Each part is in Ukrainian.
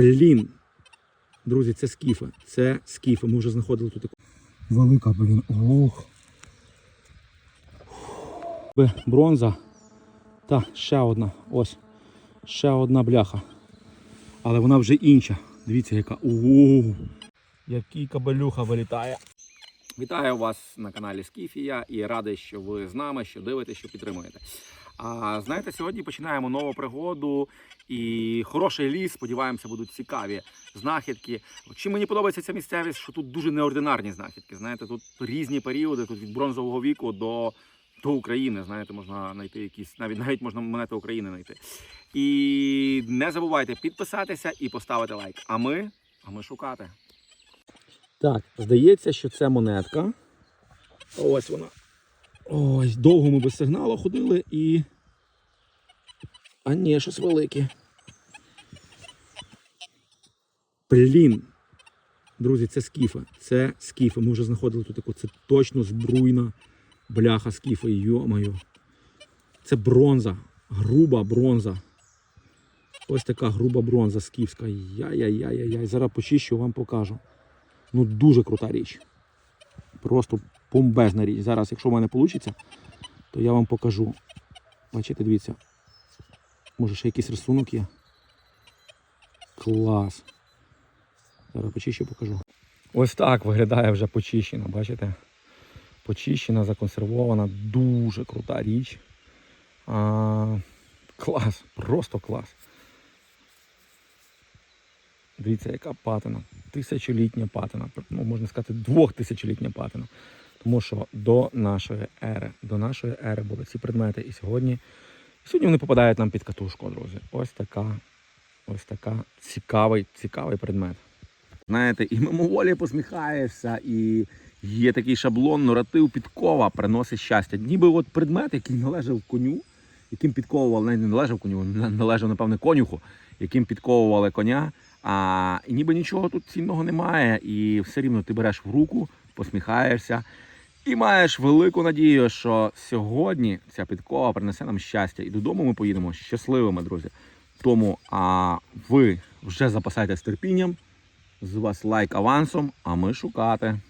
Блін. Друзі, це скіфи. Це скіфи. Ми вже знаходили тут таку. Велика, блін. Ох. Бронза. Та ще одна. Ось. Ще одна бляха. Але вона вже інша. Дивіться, яка. Оу. Який кабелюха вилітає. Вітаю вас на каналі Скіфія і радий, що ви з нами, що дивитесь, що підтримуєте. А знаєте, сьогодні починаємо нову пригоду і хороший ліс. Сподіваємося, будуть цікаві знахідки. Чим мені подобається ця місцевість, що тут дуже неординарні знахідки. Знаєте, тут різні періоди, тут від бронзового віку до, до України. Знаєте, можна знайти якісь, навіть навіть можна монети України знайти. І не забувайте підписатися і поставити лайк. А ми, а ми шукати. Так, здається, що це монетка. Ось вона. Ось, довго ми без сигналу ходили і. А ні, щось велике. Блін. Друзі, це скіфи. Це скіфи. Ми вже знаходили тут таку. Це точно збруйна бляха скіфи. Йо-моє. Це бронза. Груба бронза. Ось така груба бронза скіфська. Яй-яй-яй-яй. Зараз почищу, вам покажу. Ну, дуже крута річ. Просто бомбезна річ. Зараз, якщо в мене вийде, то я вам покажу. Бачите, дивіться. Може ще якийсь рисунок є. Клас. Зараз почищу покажу. Ось так виглядає вже почищена, бачите? Почищена, законсервована, дуже крута річ. А, клас, просто клас. Дивіться, яка патина. Тисячолітня патина. Ну, можна сказати, двохтисячолітня патина. Тому що до нашої ери, до нашої ери були ці предмети і сьогодні. Сьогодні вони попадають нам під катушку, друзі. Ось така, ось така цікавий, цікавий предмет. Знаєте, і мимоволі посміхаєшся, і є такий шаблон, наратив підкова приносить щастя. Ніби от предмет, який належав коню, яким підковували, навіть не належав коню, належав, напевне, конюху, яким підковували коня. А і ніби нічого тут цінного немає, і все рівно ти береш в руку, посміхаєшся і маєш велику надію, що сьогодні ця підкова принесе нам щастя. І додому ми поїдемо щасливими, друзі. Тому а ви вже запасайтесь терпінням. З вас лайк авансом, а ми шукати.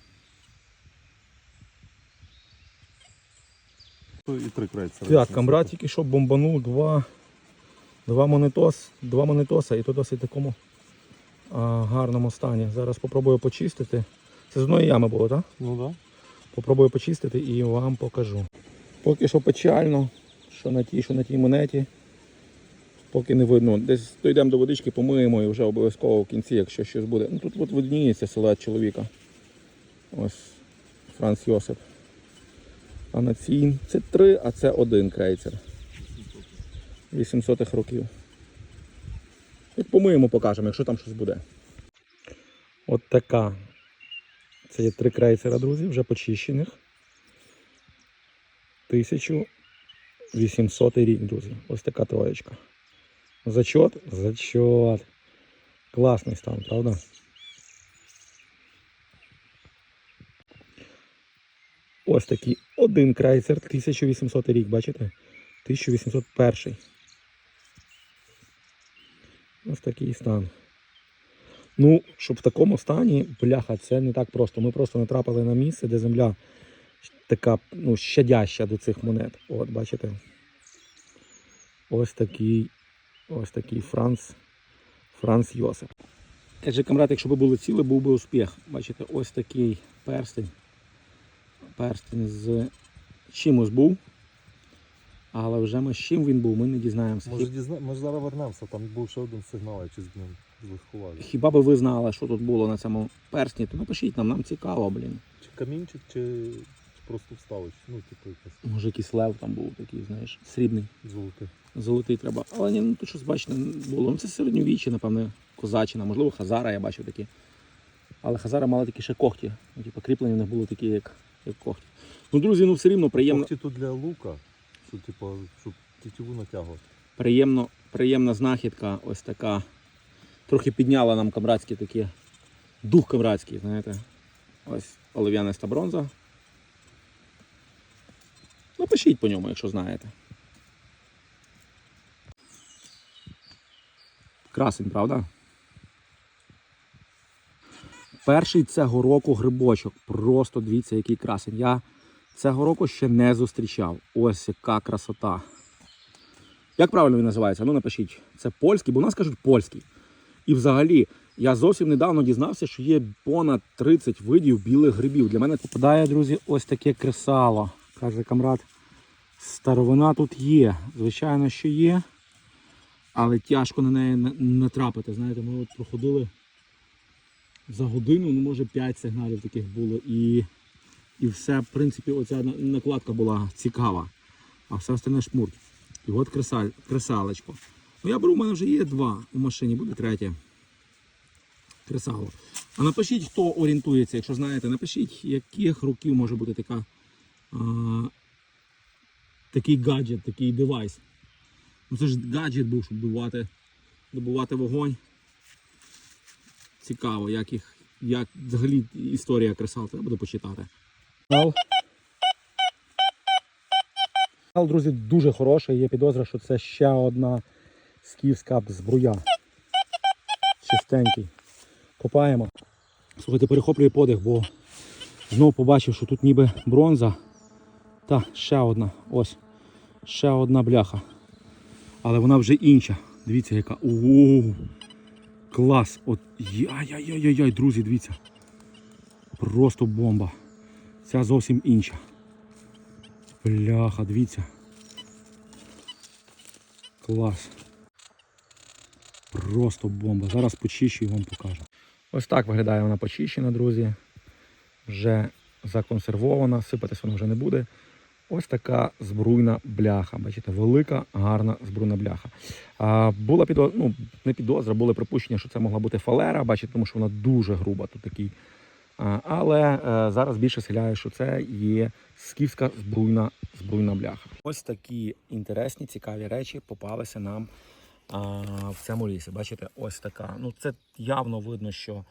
І три крейцери. Так, камрад тільки що бомбанув два, два, монетос, два монетоса, і то досить такому а, гарному стані. Зараз спробую почистити. Це з одної ями було, так? Ну так. Да. Попробую почистити і вам покажу. Поки що печально, що на тій, що на тій монеті. Поки не видно. Десь дійдемо до водички, помиємо і вже обов'язково в кінці, якщо щось буде. Ну тут от видніється силует чоловіка. Ось Франц Йосип. А на цій це три, а це один крейцер. 800-х років. От помиємо, покажемо, якщо там щось буде. От така. Це є три крейсера, друзі, вже почищених. 1800 рік, друзі. Ось така троєчка. Зачот? Зачот. Класний стан, правда? Ось такий один крейсер, 1800 рік, бачите? 1801. Ось такий стан. Ну, щоб в такому стані, бляха, це не так просто. Ми просто натрапили на місце, де земля така ну, щадяща до цих монет. От, бачите? Ось такий, ось такий Франц, Франц Йосип. Каже, камрад, якщо б було ціле, був би успіх. Бачите, ось такий перстень. Перстень з чимось був. Але вже ми з чим він був, ми не дізнаємося. Може, дізна... Може зараз вернемося, там був ще один сигнал, чи з ним заховали. Хіба би ви знали, що тут було на цьому персні, то напишіть нам, нам цікаво, блін. Чи камінчик, чи, чи просто вставич. Ну, типу якась Може якийсь лев там був такий, знаєш, срібний, золоте. Золотий треба. Але ні, ну тут щось бачите, було. Ну це середньовіччя, напевне, козачина, можливо, хазара, я бачив такі. Але хазара мали такі ще когті. Ну, типу, кріплення в них було такі, як, як когті. Ну, друзі, ну все рівно приємно, Когті тут для лука, щоб, типу, щоб тітіву натягувати. приємно, приємна знахідка, ось така. Трохи підняла нам камрадські такі. Дух камрадський, знаєте. Ось олив'яниста бронза. Напишіть по ньому, якщо знаєте. Красень, правда? Перший цього року грибочок. Просто дивіться, який красень. Я цього року ще не зустрічав. Ось яка красота. Як правильно він називається? Ну напишіть. Це польський, бо у нас кажуть польський. І взагалі, я зовсім недавно дізнався, що є понад 30 видів білих грибів. Для мене попадає, друзі, ось таке кресало. Каже камрад, старовина тут є. Звичайно, що є. Але тяжко на неї натрапити. Знаєте, ми от проходили за годину, ну може 5 сигналів таких було. І, і все, в принципі, оця накладка була цікава. А все остальне шмурт. І от кресаль, кресалечко. Ну я беру, у мене вже є два у машині, буде третє. Кресало. А напишіть, хто орієнтується, якщо знаєте, напишіть, яких років може бути така, а, такий гаджет, такий девайс. Ну це ж гаджет був, щоб добувати, добувати вогонь. Цікаво, як їх, як взагалі історія кресал, треба буде почитати. Друзі, дуже хороший. Є підозра, що це ще одна скіфська збруя. Чистенький. Копаємо. Слухайте, перехоплює подих, бо знову побачив, що тут ніби бронза. Та ще одна. Ось. Ще одна бляха. Але вона вже інша. Дивіться, яка. Оу! Клас! От яй-яй-яй-яй, друзі, дивіться. Просто бомба. Ця зовсім інша. Бляха, дивіться. Клас. Просто бомба. Зараз почищу і вам покажу. Ось так виглядає вона почищена, друзі. Вже законсервована, сипатись вона вже не буде. Ось така збруйна бляха. Бачите, велика, гарна збруйна бляха. А, була підозра, ну, не підозра, були припущення, що це могла бути фалера, бачите, тому що вона дуже груба. Тут такий. А, але е, зараз більше схиляю, що це є скіфська збруйна, збруйна бляха. Ось такі інтересні, цікаві речі попалися нам а, в цьому лісі. Бачите, ось така. Ну, це явно видно, що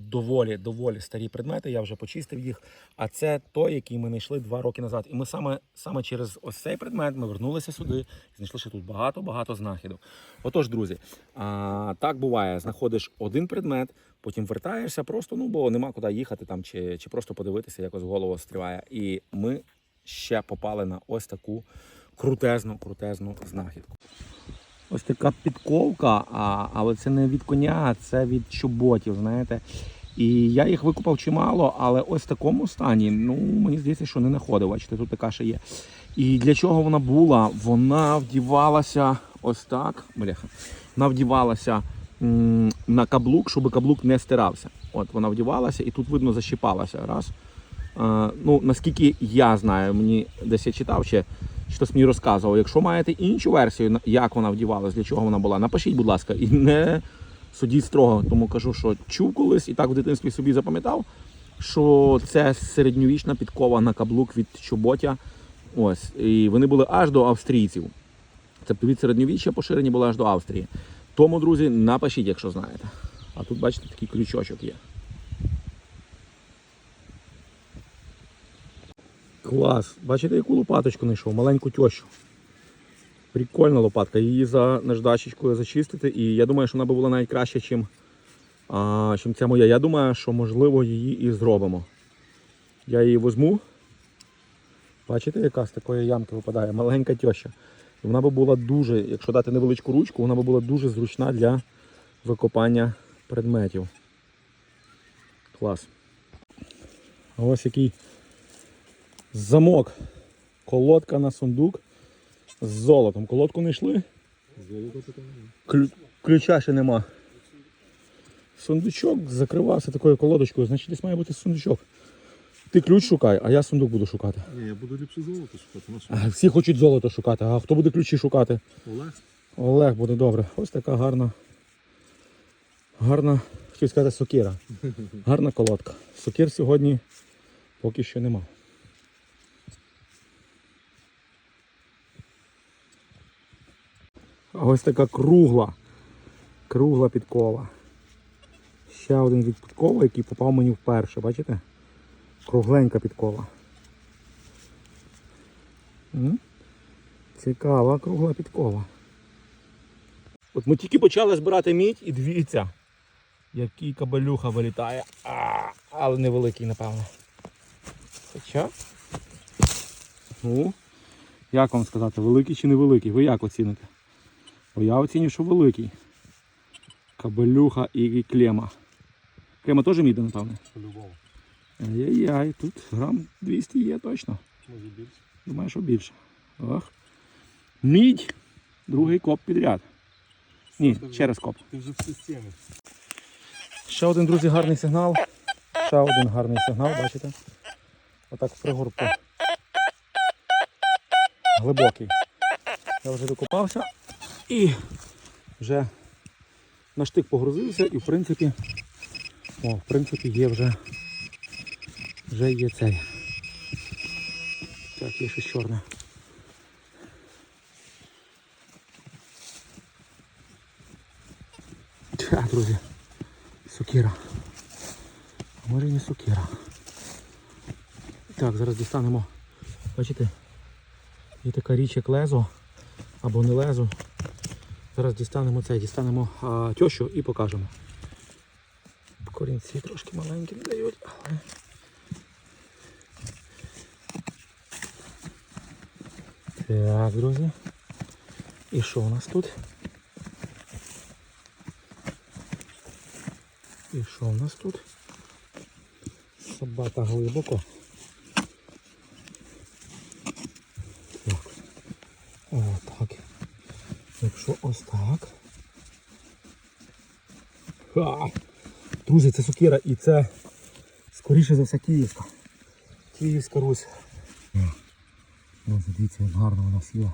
доволі, доволі старі предмети. Я вже почистив їх. А це той, який ми знайшли два роки назад. І ми саме, саме через ось цей предмет ми вернулися сюди і знайшли ще тут багато-багато знахідок. Отож, друзі, а, так буває, знаходиш один предмет, потім вертаєшся просто, ну бо нема куди їхати там, чи, чи просто подивитися, якось голову стріває. І ми ще попали на ось таку крутезну, крутезну знахідку. Ось така підковка, а, але це не від коня, це від чоботів, знаєте. І я їх викупав чимало, але ось в такому стані, ну мені здається, що не знаходив. Бачите, тут така ще є. І для чого вона була? Вона вдівалася ось так. Бляха. Вона вдівалася на каблук, щоб каблук не стирався. От вона вдівалася і тут видно защіпалася. Раз. Е, ну, наскільки я знаю, мені десь я читав ще, хтось мені розказував. Якщо маєте іншу версію, як вона вдівалась, для чого вона була, напишіть, будь ласка, і не судіть строго. Тому кажу, що чув колись і так в дитинстві собі запам'ятав, що це середньовічна підкова на каблук від чоботя. Ось, і вони були аж до австрійців. Тобто від середньовіччя поширені були аж до Австрії. Тому, друзі, напишіть, якщо знаєте. А тут, бачите, такий крючочок є. Клас. Бачите, яку лопаточку знайшов? Маленьку тещу. Прикольна лопатка. Її за наждачечкою зачистити. І я думаю, що вона би була навіть краще, чим, а, чим ця моя. Я думаю, що можливо її і зробимо. Я її візьму. Бачите, яка з такої ямки випадає? Маленька. І вона би була дуже, якщо дати невеличку ручку, вона би була дуже зручна для викопання предметів. Клас. Ось який замок. Колодка на сундук з золотом. Колодку не йшли? Клю- ключа ще нема. Сундучок закривався такою колодочкою, значить десь має бути сундучок. Ти ключ шукай, а я сундук буду шукати. Ні, я буду ліпше золото шукати. А, Всі хочуть золото шукати, а хто буде ключі шукати? Олег? Олег буде добре. Ось така гарна. Гарна, хотів сказати, сокира. Гарна колодка. Сокир сьогодні поки що нема. Ось така кругла. Кругла підкова. Ще один від підкова, який попав мені вперше, бачите? Кругленька підкова. Цікава кругла підкова. От ми тільки почали збирати мідь і дивіться. Який кабелюха вилітає. А, але невеликий, напевно. Хоча. Ну, як вам сказати, великий чи невеликий? Ви як оціните? Бо я оцінюю, що великий. Кабелюха і клема. Клема теж міде, напевне. По-любому. Ай-яй-яй, тут грам 200 є точно. Може більше. Думаю, що більше. Ох. Мідь. Другий коп підряд. Ні, ще раз коп. Ти вже в системі. Ще один, друзі, гарний сигнал. Ще один гарний сигнал, бачите? Отак в пригорку. Глибокий. Я вже докопався і вже на штик погрузився і в принципі, о, в принципі є вже, вже є цей. Так, є щось чорне. Так, друзі. Сокира. А може і не сокира. Так, зараз дістанемо. Бачите? Є така річ, як лезо або не лезо. Зараз дістанемо це, дістанемо а, тьощу і покажемо. Корінці трошки маленькі не дають, але. Так, друзі. І що у нас тут? І що у нас тут? Собака глибоко. Так. О, так. Якщо ось так. Ха! Друзі, це сукіра і це скоріше за все Київська. Київська Русь. Друзі, дивіться, як гарно вона сіла.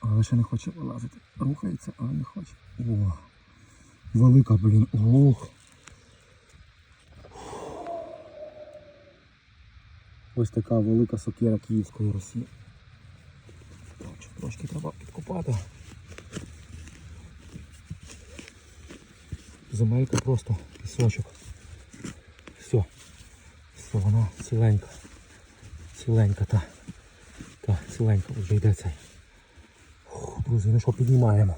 Але ще не хоче вилазити. Рухається, але не хоче. О! Велика, блін. Ох. Ось така велика сокира Київської Росії. Трошки треба підкопати. Земелька просто пісочок. Все. Все, вона ціленька. Ціленька та. Та, ціленька вже йде цей. Фух, Друзі, ну що піднімаємо.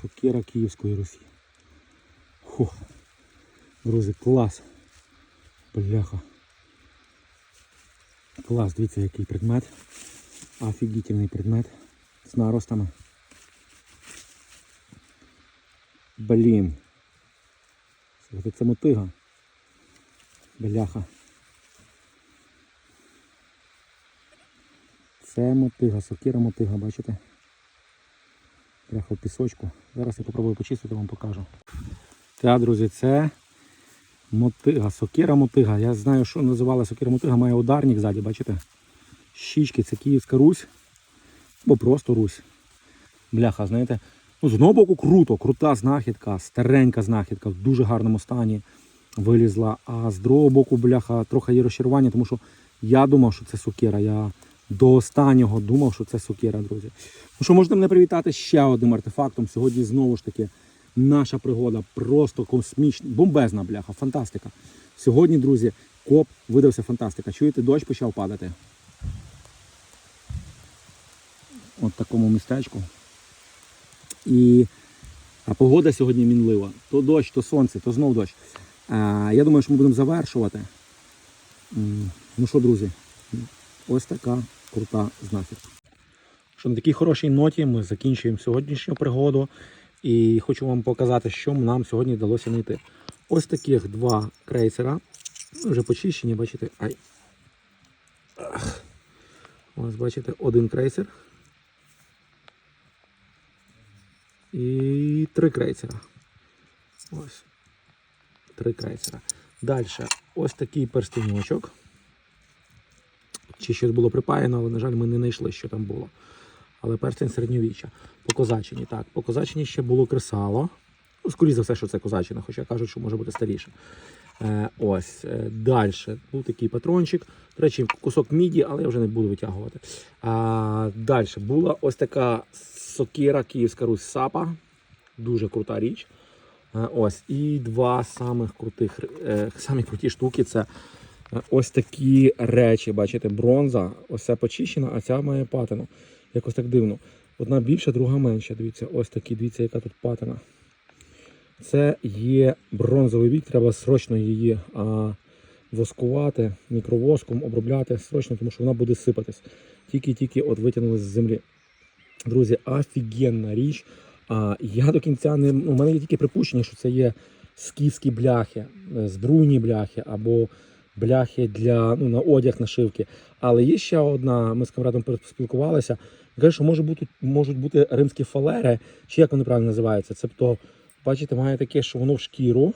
Сокира Київської Русі. Фу. Друзі, клас. Бляха. Клас, дивіться, який предмет. Офігітельний предмет. З наростами. Блін. Це мотига. Бляха. Це мотига, сокира мотига, бачите? Бляха в пісочку. Зараз я попробую почистити, вам покажу. Так, друзі, це мотига, сокира мотига. Я знаю, що називала сокира мотига, має ударник ззаді, бачите? Щічки, це Київська Русь. Або просто Русь. Бляха, знаєте. Ну, з одного боку круто, крута знахідка, старенька знахідка, в дуже гарному стані вилізла. А з другого боку, бляха, трохи є розчарування, тому що я думав, що це сокира. Я до останнього думав, що це сокира, друзі. Ну що, можна мене привітати ще одним артефактом. Сьогодні знову ж таки наша пригода просто космічна, бомбезна бляха, фантастика. Сьогодні, друзі, коп видався фантастика. Чуєте, дощ почав падати. От такому містечку. І а погода сьогодні мінлива. То дощ, то сонце, то знов дощ. Я думаю, що ми будемо завершувати. Ну що, друзі, ось така крута знахідка. Що на такій хорошій ноті ми закінчуємо сьогоднішню пригоду. І хочу вам показати, що нам сьогодні вдалося знайти. Ось таких два крейсера. Ну, Вже почищені, бачите. Ай. Ось бачите, один крейсер. І три крейсера. Ось. Три крейсера. Далі ось такий перстеньочок. Чи щось було припаяно, але, на жаль, ми не знайшли, що там було. Але перстень середньовіччя. По козачині. Так, по козачині ще було кресало. Ну, скоріше за все, що це козачина, хоча кажуть, що може бути старіше. Е, ось. Е, Далі був такий патрончик. До речі, кусок міді, але я вже не буду витягувати. Далі була ось така сокира Київська Русь Сапа. Дуже крута річ. Е, ось. І два самих крутих, самі круті штуки це ось такі речі. Бачите, бронза, ось ця почищена, а ця має патину. Якось так дивно. Одна більша, друга менша. Дивіться, ось такі, дивіться, яка тут патина. Це є бронзовий вік, треба срочно її а, воскувати, мікровоском обробляти срочно, тому що вона буде сипатись. Тільки-тільки от витягнули з землі. Друзі, офігенна річ. А, я до кінця не. ну, У мене є тільки припущення, що це є скіфські бляхи, е, збруйні бляхи або бляхи для ну, на одяг нашивки. Але є ще одна, ми з камрадом спілкувалися. Каже, що може бути, можуть бути римські фалери, чи як вони правильно називаються. Тобто, бачите, має таке, що воно в шкіру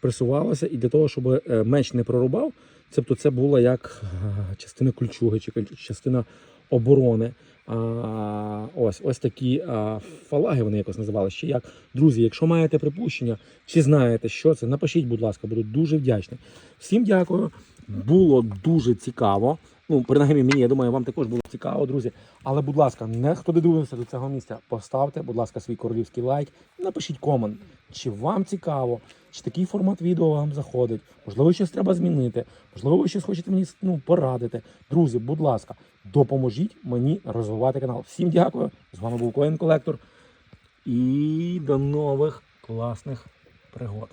присувалося, і для того, щоб е, меч не прорубав, тобто це була як е, частина кольчуги чи частина оборони. А, ось ось такі а, фалаги вони якось називали. Ще як. Друзі, якщо маєте припущення, чи знаєте, що це, напишіть, будь ласка, буду дуже вдячний. Всім дякую. Було дуже цікаво. Ну, принаймні мені, я думаю, вам також було цікаво, друзі. Але, будь ласка, не хто додивився до цього місця, поставте, будь ласка, свій королівський лайк, напишіть комент, чи вам цікаво, чи такий формат відео вам заходить. Можливо, щось треба змінити, можливо, ви щось хочете мені ну, порадити. Друзі, будь ласка, допоможіть мені розвивати канал. Всім дякую. З вами був Коін Колектор. І до нових класних пригод.